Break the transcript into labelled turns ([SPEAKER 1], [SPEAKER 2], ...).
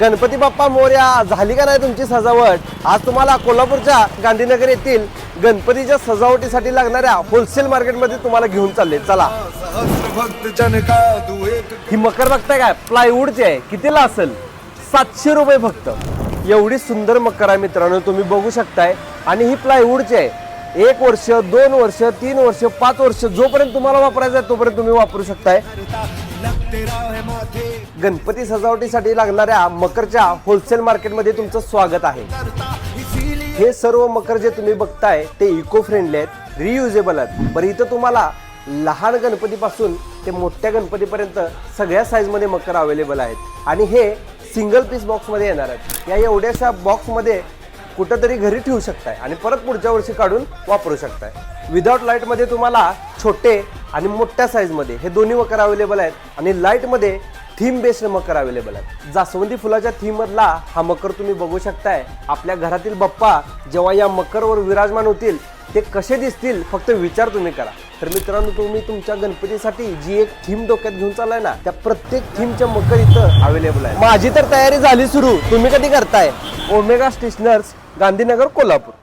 [SPEAKER 1] गणपती बाप्पा मोर्या झाली का नाही तुमची सजावट? आज तुम्हाला कोल्हापूरच्या गांधीनगर येथील गणपतीच्या सजावटीसाठी लागणाऱ्या होलसेल मार्केटमध्ये तुम्हाला घेऊन चालले. चला. ही मकर बघताय काय? प्लायवूडची आहे. कितीला असेल? सातशे रुपये फक्त. एवढी सुंदर मकर आहे मित्रांनो तुम्ही बघू शकताय. आणि ही प्लायवूडची आहे. एक वर्ष दोन वर्ष तीन वर्ष पाच वर्ष जोपर्यंत तुम्हाला वापरायचं आहे तोपर्यंत तुम्ही वापरू शकताय. गणपती सजावटीसाठी लागणाऱ्या मकरच्या होलसेल मार्केटमध्ये तुमचं स्वागत आहे. हे सर्व मकर जे तुम्ही बघताय ते इको फ्रेंडली आहेत रियुजेबल आहेत. बरं इथं तुम्हाला लहान गणपतीपासून ते मोठ्या गणपतीपर्यंत सगळ्या साईजमध्ये मकर अवेलेबल आहेत. आणि हे सिंगल पीस बॉक्समध्ये येणार आहेत. या एवढ्याशा बॉक्समध्ये कुठंतरी घरी ठेवू शकताय आणि परत पुढच्या वर्षी काढून वापरू शकताय. विदाउट लाईटमध्ये तुम्हाला छोटे आणि मोठ्या साईजमध्ये हे दोन्ही मकर अवेलेबल आहेत आणि लाईटमध्ये थीम बेस्ड मकर अवेलेबल आहेत. जास्वंदी फुलाच्या थीममधला हा मकर तुम्ही बघू शकताय. आपल्या घरातील बाप्पा जेव्हा या मकरवर विराजमान होतील ते कसे दिसतील फक्त विचार तुम्ही करा. तर मित्रांनो तुम्ही तुमच्या गणपतीसाठी जी एक थीम डोक्यात घेऊन चाललाय ना त्या प्रत्येक थीमच्या मकर इथं अवेलेबल आहे. माझी तर तयारी झाली सुरू. तुम्ही कधी करताय? Omega stationers Gandhinagar Kolhapur.